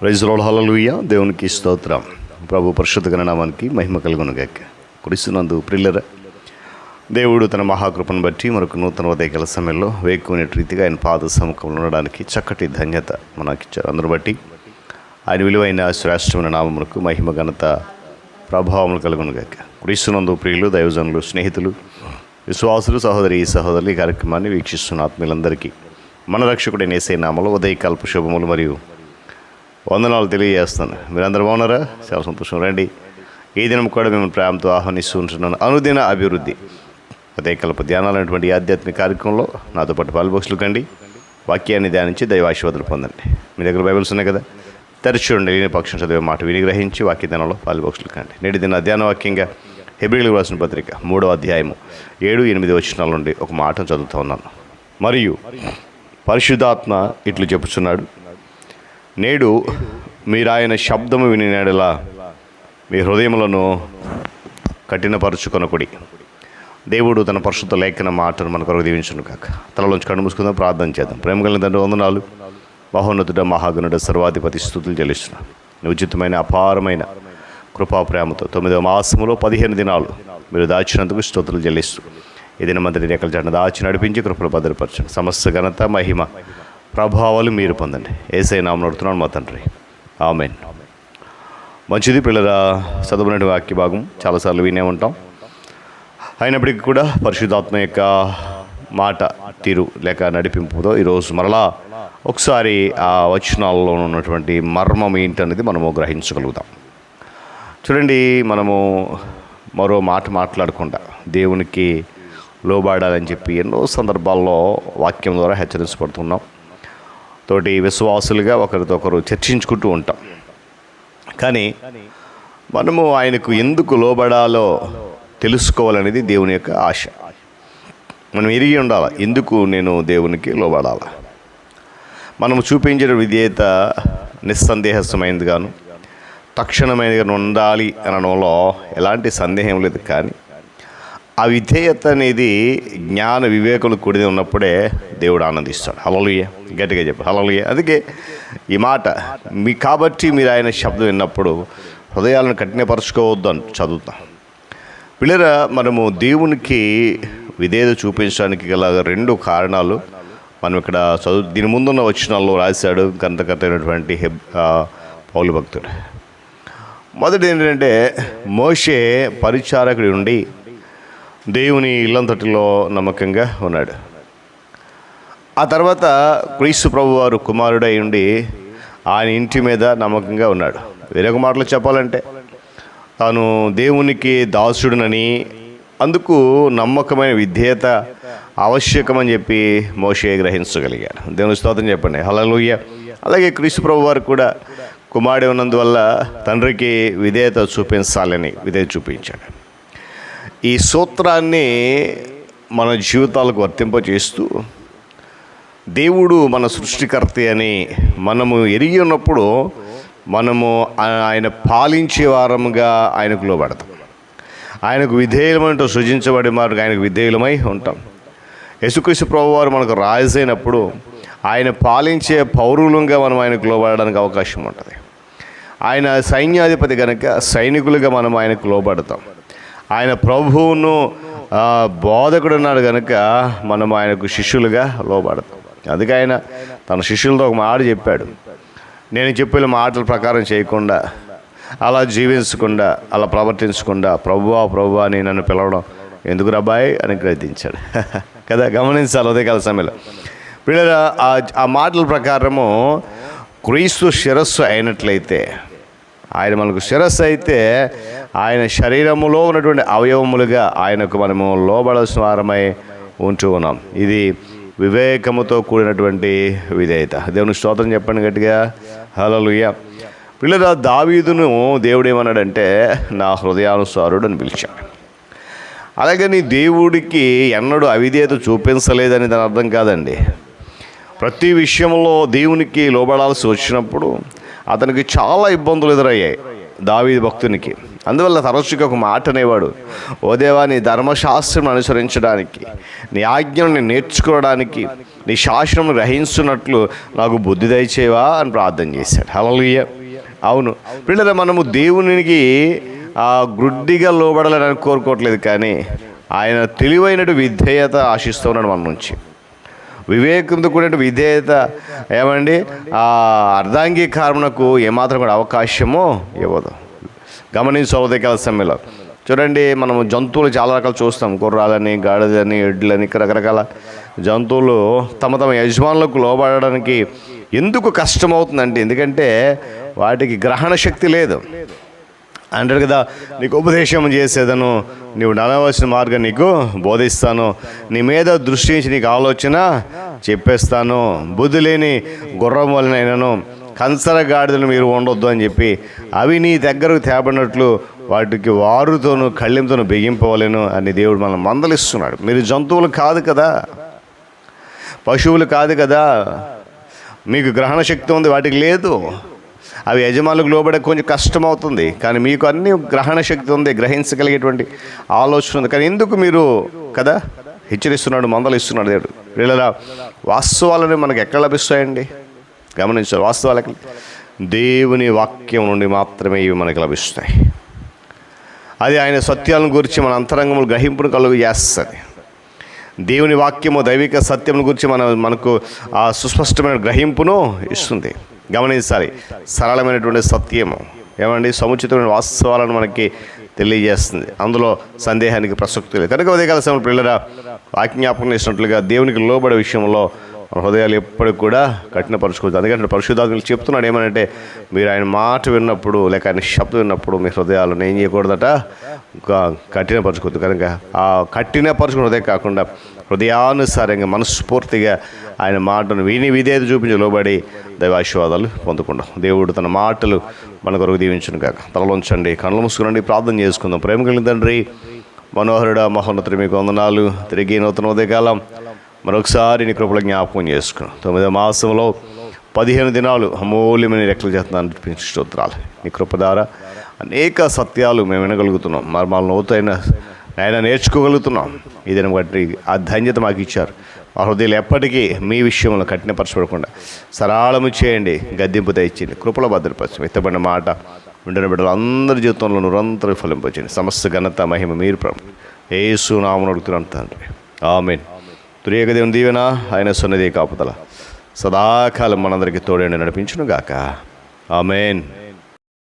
Praise road హలలుయ దేవునికి స్తోత్రం. ప్రభు పరిశుద్ధ నామానికి మహిమ కలుగును గాక కురిస్తున్నందు ప్రిల్లర దేవుడు తన మహాకృపను బట్టి మరొక నూతన ఉదయకాల సమయంలో వేకునే రీతిగా ఆయన పాద సముఖంలో ఉండడానికి చక్కటి ధన్యత మనకి ఇచ్చారు బట్టి ఆయన విలువైన శ్రేష్టమైన నామములకు మహిమ ఘనత ప్రభావములు కలుగును గాక కురిస్తున్నందు ప్రియులు దైవజనులు స్నేహితులు విశ్వాసులు సహోదరి సహోదరులు ఈ కార్యక్రమాన్ని వీక్షిస్తున్న ఆత్మీయులందరికీ మన రక్షకుడైన ఏసై నామలు ఉదయకాల్పు శుభములు మరియు వందనాలు తెలియజేస్తాను. మీరందరూ బాగున్నారా? చాలా సంతోషం. రండి. ఈ దినం కూడా మేము ప్రేమతో ఆహ్వానిస్తూ ఉంటున్నాను. అనుదిన అభివృద్ధి. ఉదయకల్ప ధ్యానాలు అనేటువంటి ఆధ్యాత్మిక కార్యక్రమంలో నాతో పాటు పాలుబోక్సులు కండి. వాక్యాన్ని ధ్యానించి దైవాశీర్వాదాలు పొందండి. మీ దగ్గర బైబిల్స్ ఉన్నాయి కదా? తెరచూడండి లేని పక్షం చదివే మాట వినిగ్రహించి వాక్య ధ్యానంలో పాలుబోక్సులు కండి. నేటి దిన ధ్యాన వాక్యంగా హెబ్రిలకు రాసిన పత్రిక మూడో అధ్యాయము ఏడు ఎనిమిది వచ్చినాల నుండి ఒక మాటను చదువుతూ ఉన్నాను. మరియు పరిశుద్ధాత్మ ఇట్లు చెప్పుచున్నాడు. నేడు మీరు ఆయన శబ్దము నేడలా మీ హృదయములను కఠినపరుచుకొనకుడి. దేవుడు తన పరిశుద్ధ లేఖన మాటను మన కొరకు దీవించును కాక తలలోంచి కన్ను మూసుకుందాం ప్రార్థన చేద్దాం. ప్రేమ కలిగిన తండ్రి వందనాలు. మహోన్నతుడ మహాగణుడ సర్వాధిపతి స్థుతులు చెల్లిస్తున్నాను ఉచితమైన అపారమైన కృపా ప్రేమతో తొమ్మిదవ మాసములో పదిహేను దినాలు మీరు దాచినందుకు స్తోత్రులు చెల్లిస్తూ ఈ దినమంతటి రేఖలు జంట దాచి నడిపించి కృపలు భద్రపరచండి. సమస్త ఘనత మహిమ ప్రభావాలు మీరు పొందండి. ఏసై నామం నడుతున్నాను మా తండ్రి. ఆమెన్. మంచిది పిల్లల చదువునటి వాక్య భాగం. చాలాసార్లు వినే ఉంటాం. అయినప్పటికీ కూడా పరిశుద్ధాత్మ యొక్క మాట తీరు లేక నడిపింపుతో ఈరోజు మరలా ఒకసారి ఆ వచనాల్లో ఉన్నటువంటి మర్మం ఏంటనేది మనము గ్రహించగలుగుతాం. చూడండి మనము మరో మాట మాట్లాడకుండా దేవునికి లోబాడాలని చెప్పి ఎన్నో సందర్భాల్లో వాక్యం ద్వారా హెచ్చరించబడుతున్నాం. తోటి విశ్వాసులుగా ఒకరితో ఒకరు చర్చించుకుంటూ ఉంటాం. కానీ మనము ఆయనకు ఎందుకు లోబడాలో తెలుసుకోవాలనేది దేవుని యొక్క ఆశ. మనం ఎరిగి ఉండాలి? ఎందుకు నేను దేవునికి లోబడాలా? మనము చూపించిన విధేయత నిస్సందేహమైనది గాను తక్షణమైనదిగా ఉండాలి అనడంలో ఎలాంటి సందేహం లేదు కానీ ఆ విధేయత అనేది జ్ఞాన వివేకులు కూడి ఉన్నప్పుడే దేవుడు ఆనందిస్తాడు. హలలుయ గట్టిగా చెప్పు. హలలుయ అందుకే ఈ మాట మీ కాబట్టి మీరు ఆయన శబ్దం విన్నప్పుడు హృదయాలను కఠినపరచుకోవద్దు అని చదువుతాం. పిల్లరా మనము దేవునికి విధేయత చూపించడానికి గల రెండు కారణాలు మనం ఇక్కడ చదువు దీని ముందున్న వచనాల్లో రాశాడు గంతకట్టైనటువంటి హెబ్ పౌలు భక్తుడు. మొదటి ఏంటంటే మోషే పరిచారకుడి ఉండి దేవుని ఇల్లంతటిలో నమ్మకంగా ఉన్నాడు. ఆ తర్వాత క్రీస్తు ప్రభు వారు కుమారుడై ఉండి ఆయన ఇంటి మీద నమ్మకంగా ఉన్నాడు. వేరొక మాటలు చెప్పాలంటే తాను దేవునికి దాసుడునని అందుకు నమ్మకమైన విధేయత ఆవశ్యకమని చెప్పి మోషే గ్రహించగలిగాడు. దేవుని స్తోత్రం చెప్పండి. హలలుయ్య అలాగే క్రీస్తు ప్రభు వారు కూడా కుమారుడు ఉన్నందువల్ల తండ్రికి విధేయత చూపించాలని విధేయత చూపించాడు. ఈ సూత్రాన్ని మన జీవితాలకు వర్తింపచేస్తూ దేవుడు మన సృష్టికర్త అని మనము ఎరిగి ఉన్నప్పుడు మనము ఆయన పాలించే వారముగా ఆయనకు లోబడతాం. ఆయనకు విధేయులమంటూ సృజించబడి మనకు ఆయనకు విధేయులమై ఉంటాం. యశుకృష్ణ ప్రభు వారు మనకు రాజైనప్పుడు ఆయన పాలించే పౌరులంగా మనం ఆయనకు లోబడడానికి అవకాశం ఉంటుంది. ఆయన సైన్యాధిపతి కనుక సైనికులుగా మనం ఆయనకు లోబడతాం. ఆయన ప్రభువును బోధకుడు ఉన్నాడు కనుక మనం ఆయనకు శిష్యులుగా లోబడతాం. అందుకే ఆయన తన శిష్యులతో ఒక మాట చెప్పాడు. నేను చెప్పిన మాటల ప్రకారం చేయకుండా అలా జీవించకుండా అలా ప్రవర్తించకుండా ప్రభువా ప్రభువా అని నన్ను పిలవడం ఎందుకు రబ్బాయి అని గ్రహించాడు కదా గమనించాలి ఉదయకాల సమయంలో. పిల్లల ఆ మాటల ప్రకారము క్రీస్తు శిరస్సు అయినట్లయితే ఆయన మనకు శిరస్సు అయితే ఆయన శరీరములో ఉన్నటువంటి అవయవములుగా ఆయనకు మనము లోబడాల్సిన వారమై ఉంటూ ఉన్నాం. ఇది వివేకముతో కూడినటువంటి విధేయత. దేవుని స్తోత్రం చెప్పండి గట్టిగా. హలలుయ పిల్లల దావీదును దేవుడు ఏమన్నాడంటే నా హృదయానుసారుడు అని పిలిచాడు. అలాగే నీ దేవుడికి ఎన్నడూ అవిధేయత చూపించలేదని దాని అర్థం కాదండి. ప్రతి విషయంలో దేవునికి లోబడాల్సి వచ్చినప్పుడు అతనికి చాలా ఇబ్బందులు ఎదురయ్యాయి దావీ భక్తునికి. అందువల్ల తరచుగా ఒక మాట అనేవాడు ఓ దేవా నీ ధర్మశాస్త్రం అనుసరించడానికి నీ ఆజ్ఞను నేర్చుకోవడానికి నీ శాస్త్రం గ్రహించున్నట్లు నాకు బుద్ధి దయచేవా అని ప్రార్థన చేశాడు. హల్లెలూయా. అవును. పిల్లలు మనము దేవునికి గ్రుడ్డిగా లోబడాలని కోరుకోవట్లేదు కానీ ఆయన తెలివైనటు విధేయత ఆశిస్తున్నాడు మన నుంచి. వివేకంతో కూడిన విధేయత ఏమండి? ఆ అర్ధాంగీకారమునకు ఏమాత్రం కూడా అవకాశమో ఇవ్వదు. గమనించు కలిసి సమయంలో చూడండి మనం జంతువులు చాలా రకాలు చూస్తాం. గుర్రాలని గాడిదని ఎడ్లని రకరకాల జంతువులు తమ తమ యజమానులకు లోబడడానికి ఎందుకు కష్టమవుతుందంటే ఎందుకంటే వాటికి గ్రహణ శక్తి లేదు. అంటాడు కదా నీకు ఉపదేశం చేసేదను నీవు నడవలసిన మార్గం నీకు బోధిస్తాను. నీ మీద దృష్టించి నీకు ఆలోచన చెప్పేస్తాను. బుద్ధి లేని గుర్రం వలనైనను కంచర గాడిదలు మీరు ఉండొద్దు అని చెప్పి అవి నీ దగ్గరకు తేబడినట్లు వాటికి వారుతోనూ కళ్ళెంతోనూ బిగింపవలేను అని దేవుడు మనం మందలిస్తున్నాడు. మీరు జంతువులు కాదు కదా పశువులు కాదు కదా మీకు గ్రహణ శక్తి ఉంది వాటికి లేదు. అవి యజమానులకు లోబడే కొంచెం కష్టం అవుతుంది కానీ మీకు అన్ని గ్రహణ శక్తి ఉంది గ్రహించగలిగేటువంటి ఆలోచన ఉంది. కానీ ఎందుకు మీరు కదా హెచ్చరిస్తున్నాడు మందలు ఇస్తున్నాడు దేవుడు. వీళ్ళ వాస్తవాలని మనకు ఎక్కడ లభిస్తాయండి? గమనించారు వాస్తవాలకి దేవుని వాక్యం నుండి మాత్రమే ఇవి మనకు లభిస్తాయి. అది ఆయన సత్యాలను గురించి మన అంతరంగములు గ్రహింపును కలుగు చేస్తుంది. దేవుని వాక్యము దైవిక సత్యం గురించి మన మనకు ఆ సుస్పష్టమైన గ్రహింపును ఇస్తుంది. గమనించాలి. సరళమైనటువంటి సత్యము. ఏమండి? సముచితమైన వాస్తవాలను మనకి తెలియజేస్తుంది. అందులో సందేహానికి ప్రసక్తి లేదు. కనుక ఉదయకాల సమయంలో పిల్లల ఆజ్ఞాపకం చేసినట్లుగా దేవునికి లోబడే విషయంలో మన హృదయాలు ఎప్పటికి కూడా కఠినపరచుకోవచ్చు అందుకంటే పరిశుద్ధాత్మలు చెప్తున్నాడు ఏమనంటే మీరు ఆయన మాట విన్నప్పుడు లేక ఆయన శబ్దం విన్నప్పుడు మీ హృదయాలను ఏం చేయకూడదట? కఠినపరచుకోవద్దు. కనుక ఆ కఠినపరచుకున్న హృదయం కాకుండా హృదయానుసారంగా మనస్ఫూర్తిగా ఆయన మాటను విని విధేత చూపించి లోబడి దైవాశీర్వాదాలు పొందుకుంటాం. దేవుడు తన మాటలు మన కొరకు దీవించును కాక తలలోంచండి కళ్ళు మూసుకునండి ప్రార్థన చేసుకుందాం. ప్రేమ కలిగిన తండ్రి మనోహరుడ మహోన్నతుడి మీకు వందనాలు. తిరిగి నూతన ఉదయకాలం మరొకసారి నీ కృపల జ్ఞాపకం చేసుకున్నాం తొమ్మిదో మాసంలో పదిహేను దినాలు అమూల్యమైన రెక్కల చేత అనిపించి స్తోత్రాలు. నీ కృప ద్వారా అనేక సత్యాలు మేము వినగలుగుతున్నాం. మర్మాలు లోతైన ఆయన నేర్చుకోగలుగుతున్నాం. ఇదని బట్టి ఆ ధన్యత మాకు ఇచ్చారు. మా హృదయాలు ఎప్పటికీ మీ విషయంలో కఠినపరచబడకుండా సరళము చేయండి గద్దెంపు తెచ్చింది కృపల భద్రపరచం ఎత్తబడిన మాట ఉండిన బిడ్డలు అందరి జీవితంలో నిరంతరం ఫలింపచేయండి. సమస్త ఘనత మహిమ మీరు ప్రభు. ఏసు నామను అడుగుతున్నాను తండ్రి. ఆమెన్. తురియక దేవుని దీవెన ఆయన సున్నది కాపుదల. సదాకాలం మనందరికీ తోడేండి నడిపించును గాక ఆమెన్.